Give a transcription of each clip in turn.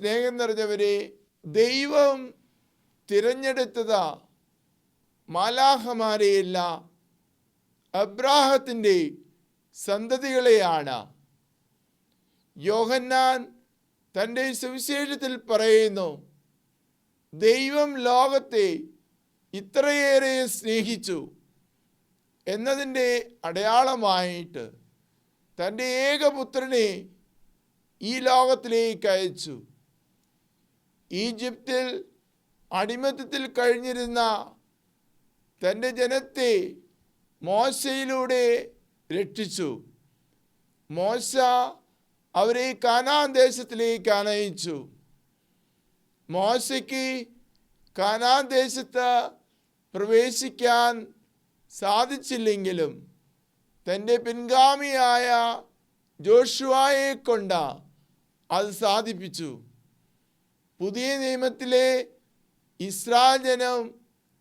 നിറഞ്ഞവരെ ദൈവം തിരഞ്ഞെടുത്തത് മാലാഹമാരെയല്ല അബ്രാഹത്തിന്റെ സന്തതികളെയാണ്. യോഹന്നാൻ തന്റെ സുവിശേഷത്തിൽ പറയുന്നു ദൈവം ലോകത്തെ ഇത്രയേറെ സ്നേഹിച്ചു എന്നതിന്റെ അടയാളമായിട്ട് തന്റെ ഏകപുത്രനെ ഈ ലോകത്തിലേക്ക് അയച്ചു. ഈജിപ്തിൽ അടിമത്തത്തിൽ കഴിഞ്ഞിരുന്ന തന്റെ ജനത്തെ മോശയിലൂടെ രക്ഷിച്ചു. മോശ അവരെ കാനാൻ ദേശത്തിലേക്ക് അനയിച്ചു മോശയ്ക്ക് കാനാൻ ദേശത്ത് പ്രവേശിക്കാൻ സാധിച്ചില്ലെങ്കിലും തന്റെ പിൻഗാമിയായ ജോഷുവായെ കൊണ്ട് അത് സാധിപ്പിച്ചു. പുതിയ നിയമത്തിലെ ഇസ്രായേൽ ജനം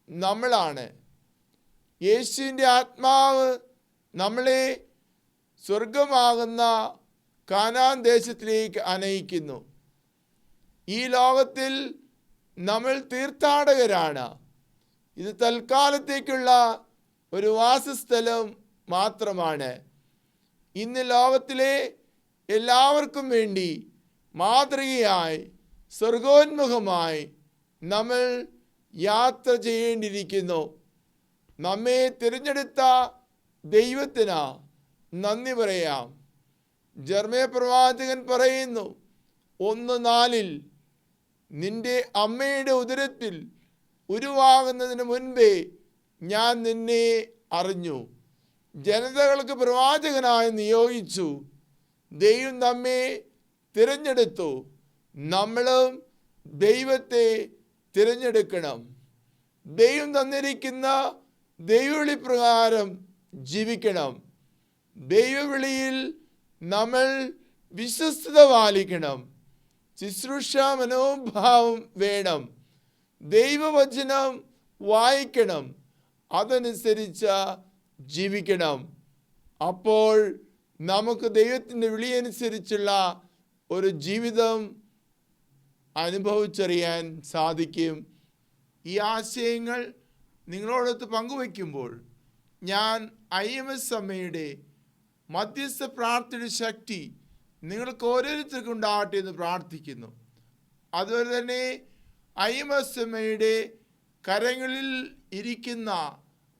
നമ്മളാണ്. യേശുവിന്റെ ആത്മാവ് നമ്മളെ സ്വർഗമാകുന്ന കാനാൻ ദേശത്തിലേക്ക് അനയിക്കുന്നു. ഈ ലോകത്തിൽ നമ്മൾ തീർത്ഥാടകരാണ്. ഇത് തൽക്കാലത്തേക്കുള്ള ഒരു വാസസ്ഥലം മാത്രമാണ്. ഇന്ന് ലോകത്തിലെ എല്ലാവർക്കും വേണ്ടി മാതൃകയായി സ്വർഗോന്മുഖമായി നമ്മൾ യാത്ര ചെയ്യേണ്ടിയിരിക്കുന്നു. നമ്മെ തിരഞ്ഞെടുത്ത ദൈവത്തിന് നന്ദി പറയാം. ജർമ്മയ പ്രവാചകൻ പറയുന്നു ഒന്ന് നാലിൽ നിന്റെ അമ്മയുടെ ഉദരത്തിൽ ഉരുവാകുന്നതിന് മുൻപേ ഞാൻ നിന്നെ അറിഞ്ഞു. ജനതകൾക്ക് പ്രവാചകനായി നിയോഗിച്ചു. ദൈവം നമ്മെ തിരഞ്ഞെടുത്തു. നമ്മളും ദൈവത്തെ തിരഞ്ഞെടുക്കണം. ദൈവം തന്നിരിക്കുന്ന ദൈവവിളി പ്രകാരം ജീവിക്കണം. ദൈവവിളിയിൽ നമ്മൾ വിശ്വസ്തത പാലിക്കണം. ശുശ്രൂഷ മനോഭാവം വേണം. ദൈവവചനം വായിക്കണം. അതനുസരിച്ച് ജീവിക്കണം. അപ്പോൾ നമുക്ക് ദൈവത്തിന്റെ വിളിയനുസരിച്ചുള്ള ഒരു ജീവിതം അനുഭവിച്ചറിയാൻ സാധിക്കും. ഈ ആശയങ്ങൾ നിങ്ങളോടൊത്ത് പങ്കുവയ്ക്കുമ്പോൾ ഞാൻ ഐ എം എസ് അമ്മയുടെ മധ്യസ്ഥ പ്രാർത്ഥനയുടെ ശക്തി നിങ്ങൾക്ക് ഓരോരുത്തർക്കും ഉണ്ടാകട്ടെ എന്ന് പ്രാർത്ഥിക്കുന്നു. അതുപോലെ തന്നെ ഐ എം എസ് അമ്മയുടെ കരങ്ങളിൽ ഇരിക്കുന്ന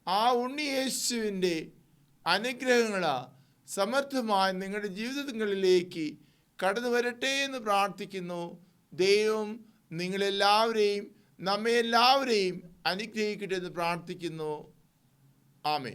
ആ ഉണ്ണിയേശുവിന്റെ അനുഗ്രഹങ്ങൾ സമർത്ഥമായി നിങ്ങളുടെ ജീവിതങ്ങളിലേക്ക് കടന്നു വരട്ടെ എന്ന് പ്രാർത്ഥിക്കുന്നു. ദൈവം നിങ്ങളെല്ലാവരെയും നമ്മെ എല്ലാവരെയും അനുഗ്രഹിക്കട്ടെ എന്ന് പ്രാർത്ഥിക്കുന്നു. ആമേ